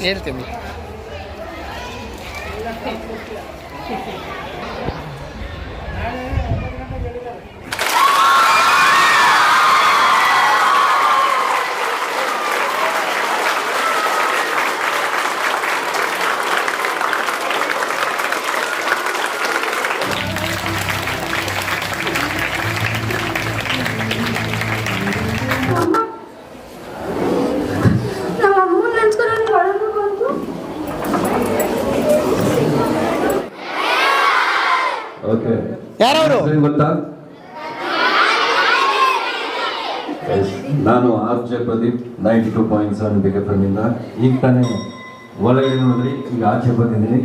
ಹೇಳ್ತೀನಿ ನಮ್ಮ ಯಾರವ್ರು? ಗೊತ್ತಾ? ನಾನು R J Pradeep ninety two point seven ಇಂದ. ಈಗ ತಾನೇ ಒಳಗೆ ನೋಡ್ರಿ, ಈಗ ಆಚೆ ಬಂದಿದ್ದೀನಿ.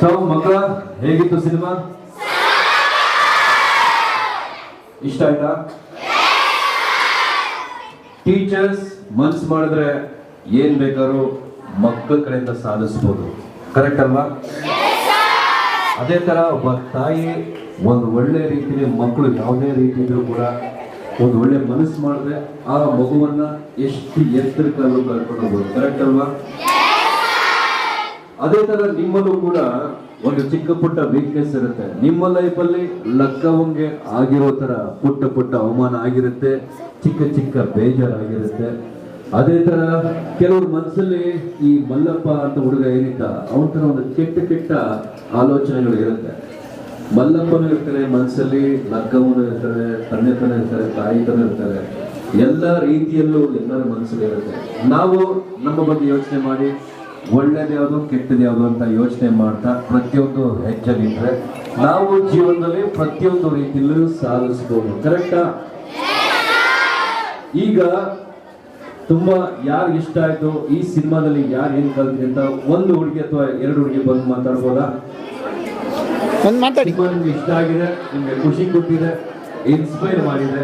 ಸೊ ಮಕ್ಕಳ, ಹೇಗಿತ್ತು ಸಿನಿಮಾ? ಇಷ್ಟ ಆಯ್ತಾ? ಟೀಚರ್ಸ್ ಮನ್ಸ್ ಮಾಡಿದ್ರೆ ಏನ್ ಬೇಕಾದ್ರೂ ಮಕ್ಕಳ ಕಡೆಯಿಂದ ಸಾಧಿಸ್ಬೋದು. ಕರೆಕ್ಟ್ ಅಲ್ವಾ? ಅದೇ ಥರ ಒಬ್ಬ ತಾಯಿ ಒಂದು ಒಳ್ಳೆ ರೀತಿಯಲ್ಲಿ ಮಕ್ಕಳು ಯಾವುದೇ ರೀತಿ ಕೂಡ ಒಂದು ಒಳ್ಳೆ ಮನಸ್ಸು ಮಾಡಿದ್ರೆ ಆ ಮಗುವನ್ನ ಎಷ್ಟು ಎತ್ತರಕ್ಕಲ್ಲೂ ಕರ್ಕೊಂಡು ಹೋಗ್ಬೋದು. ಕರೆಕ್ಟ್ ಅಲ್ವಾ? ಅದೇ ಥರ ನಿಮ್ಮಲ್ಲೂ ಕೂಡ ಒಂದು ಚಿಕ್ಕ ಪುಟ್ಟ ವೀಕ್ನೆಸ್ ಇರುತ್ತೆ. ನಿಮ್ಮ ಲೈಫಲ್ಲಿ ಲಕ್ಕವಂಗೆ ಆಗಿರೋ ಥರ ಪುಟ್ಟ ಪುಟ್ಟ ಅವಮಾನ ಆಗಿರುತ್ತೆ, ಚಿಕ್ಕ ಚಿಕ್ಕ ಬೇಜಾರಾಗಿರುತ್ತೆ. ಅದೇ ತರ ಕೆಲವ್ರ ಮನಸ್ಸಲ್ಲಿ ಈ ಮಲ್ಲಪ್ಪ ಅಂತ ಹುಡುಗ ಏನಿದ್ದ ಅವನ ತರ ಒಂದು ಕೆಟ್ಟ ಕೆಟ್ಟ ಆಲೋಚನೆಗಳು ಇರುತ್ತೆ. ಮಲ್ಲಪ್ಪನೂ ಇರ್ತಾರೆ ಮನಸ್ಸಲ್ಲಿ ಲಕ್ಕವನು ಇರ್ತಾರೆ ತಂದೆ ತನ ಇರ್ತಾರೆ ತಾಯಿ ತನ ಇರ್ತಾರೆ ಎಲ್ಲ ರೀತಿಯಲ್ಲೂ ಎಲ್ಲರ ಮನಸ್ಸಲ್ಲಿ ಇರುತ್ತೆ. ನಾವು ನಮ್ಮ ಬಗ್ಗೆ ಯೋಚನೆ ಮಾಡಿ ಒಳ್ಳೇದ್ಯಾವುದು ಯಾವುದು ಕೆಟ್ಟದ್ದು ಯಾವುದು ಅಂತ ಯೋಚನೆ ಮಾಡ್ತಾ ಪ್ರತಿಯೊಂದು ನಿಂತ್ರೆ ನಾವು ಜೀವನದಲ್ಲಿ ಪ್ರತಿಯೊಂದು ರೀತಿಯಲ್ಲೂ ಸಾಧಿಸ್ಬೋದು. ಕರೆಕ್ಟಾ ಈಗ ತುಂಬಾ ಯಾರು ಇಷ್ಟ ಆಯ್ತು ಈ ಸಿನಿಮಾದಲ್ಲಿ ಯಾರು ಏನ್ ಕಲ್ತ್ರಿ ಅಂತ ಒಂದು ಹುಡುಗಿ ಅಥವಾ ಎರಡು ಹುಡುಗಿ ಬಂದು ಮಾತಾಡ್ಬೋದಾ? ಒಂದು ಮಾತಾಡಿ. ನಿಮ್ಗೆ ಇಷ್ಟ ಆಗಿದೆ ನಿಮ್ಗೆ ಖುಷಿ ಕೊಟ್ಟಿದೆ ಇನ್ಸ್ಪೈರ್ ಮಾಡಿದೆ.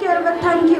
केवल थैंक